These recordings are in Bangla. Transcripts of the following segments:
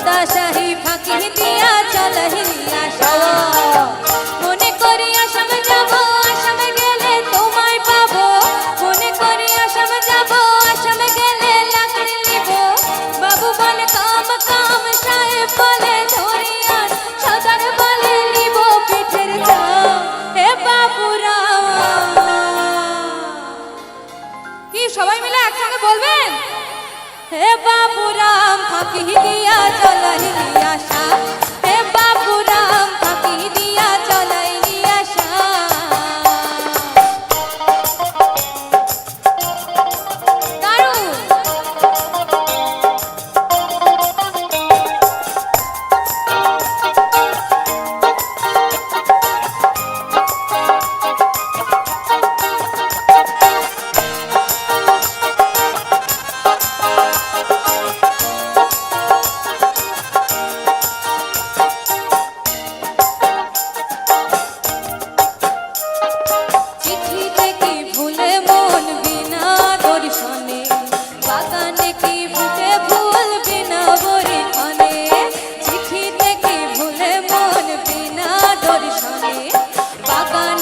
সদা শাহী ফাঁকি দিয়া চলহিয়া মনে করি আসামে যাব আসামে হে বাবুরাম ফাঁকি দিয়া চলহিলি আশা। হে বাবুরাম ফাঁকি দিয়া বাগান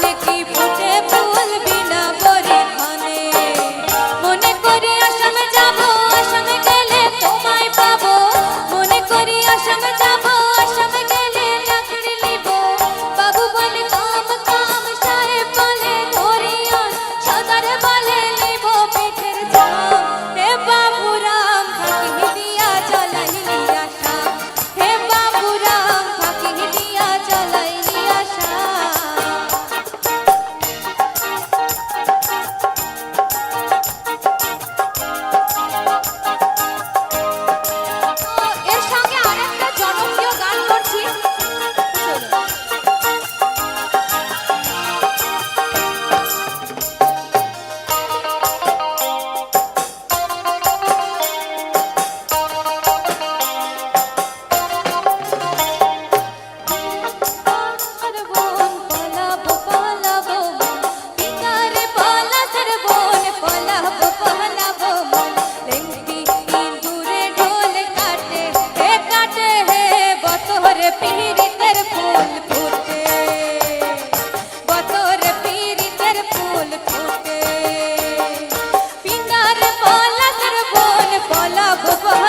아빠.